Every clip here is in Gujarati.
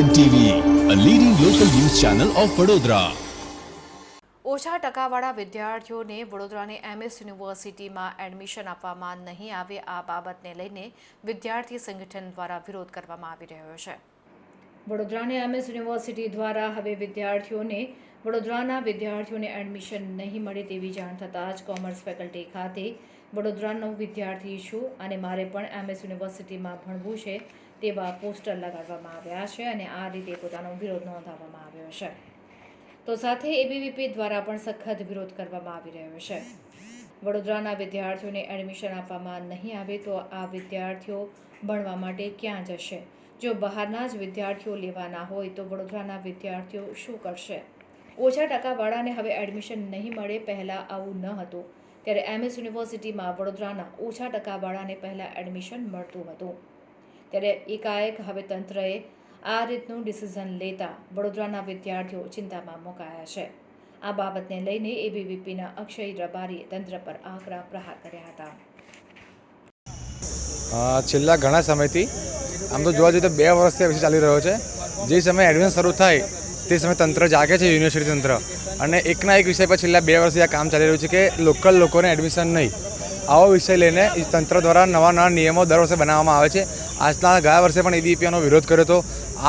N TV a leading local news channel of Vadodara ઓછા ટકાવાળા વિદ્યાર્થીઓને વડોદરાની એમએસ યુનિવર્સિટીમાં એડમિશન આપવામાં નહીં આવે આ બાબતને લઈને વિદ્યાર્થી સંગઠન દ્વારા વિરોધ કરવામાં આવી રહ્યો છે. વડોદરાની એમએસ યુનિવર્સિટી દ્વારા હવે વિદ્યાર્થીઓને વડોદરાના વિદ્યાર્થીઓને એડમિશન નહીં મળે તેવી જાણ થતાં જ કોમર્સ ફેકલ્ટી ખાતે વડોદરાનો વિદ્યાર્થી છું અને મારે પણ એમએસ યુનિવર્સિટીમાં ભણવું છે તેવા પોસ્ટર લગાડવામાં આવ્યા છે અને આ રીતે પોતાનો વિરોધ નોંધાવવામાં આવ્યો છે. તો સાથે એબીવીપી દ્વારા પણ સખત વિરોધ કરવામાં આવી રહ્યો છે. વડોદરાના વિદ્યાર્થીઓને એડમિશન આપવામાં નહીં આવે તો આ વિદ્યાર્થીઓ ભણવા માટે ક્યાં જશે? જો બહારના જ વિદ્યાર્થીઓ લેવાના હોય તો વડોદરાના વિદ્યાર્થીઓ શું કરશે? ઓછા ટકાવાળાને હવે એડમિશન નહીં મળે પહેલાં આવું ન હતું. ત્યારે એમએસ યુનિવર્સિટીમાં વડોદરાના ઓછા ટકાવાળાને પહેલાં એડમિશન મળતું હતું. ત્યારે એકાએક હવે તંત્રએ આ રીતનું ડિસિઝન લેતા વડોદરાના વિદ્યાર્થીઓ ચિંતામાં મુકાયા છે. આ બાબતને લઈને એબીવીપીના અક્ષય રબારીએ તંત્ર પર આકરા પ્રહાર કર્યા હતા. છેલ્લા ઘણા સમયથી આમ તો જોવા જઈએ તો બે વર્ષથી આ ચાલી રહ્યો છે. જે સમયે એડમિશન શરૂ થાય તે સમયે તંત્ર જાગે છે યુનિવર્સિટી તંત્ર. અને એકના એક વિષય પર છેલ્લા બે વર્ષથી આ કામ ચાલી રહ્યું છે કે લોકલ લોકોને એડમિશન નહીં. આવો વિષય લઈને તંત્ર દ્વારા નવા નવા નિયમો દર વર્ષે બનાવવામાં આવે છે. આજના ગયા વર્ષે પણ એબીપીઓનો વિરોધ કર્યો હતો.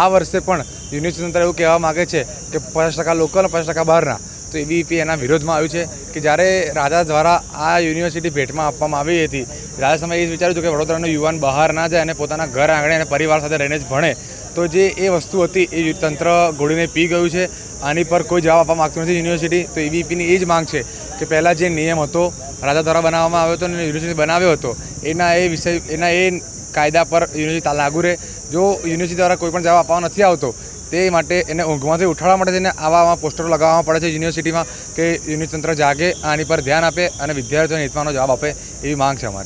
આ વર્ષે પણ યુનિવર્સિટી તંત્ર એવું કહેવા માગે છે કે પચાસ ટકા લોકલ અને પચાસ ટકા બહારના. તો એબીપી એના વિરોધમાં આવ્યું છે કે જ્યારે રાજા દ્વારા આ યુનિવર્સિટી ભેટમાં આપવામાં આવી હતી, રાજા સમયે એ વિચાર્યું હતું કે વડોદરાનો યુવાન બહાર ના જાય અને પોતાના ઘર આંગણે અને પરિવાર સાથે રહીને જ ભણે. તો જે એ વસ્તુ હતી એ તંત્ર ગોળીને પી ગયું છે. આની પર કોઈ જવાબ આપવા માગતું નથી યુનિવર્સિટી. તો એબીપીની એ જ માંગ છે કે પહેલાં જે નિયમ હતો, રાજા દ્વારા બનાવવામાં આવ્યો હતો અને યુનિવર્સિટી બનાવ્યો હતો, એના એ વિષય, એના એ કાયદા પર યુનિવર્સિટી લાગુ રહે. જો યુનિવર્સિટી દ્વારા કોઈ પણ જવાબ આપવા નથી આવતો તે માટે એને ઊંઘમાંથી ઉઠાડવા માટે તેને આવા આવા પોસ્ટરો લગાવવામાં પડે છે યુનિવર્સિટીમાં કે યુનિવર્સિટી તંત્ર જાગે, આની પર ધ્યાન આપે અને વિદ્યાર્થીઓને હિતમાંનો જવાબ આપે એવી માંગ છે અમારી.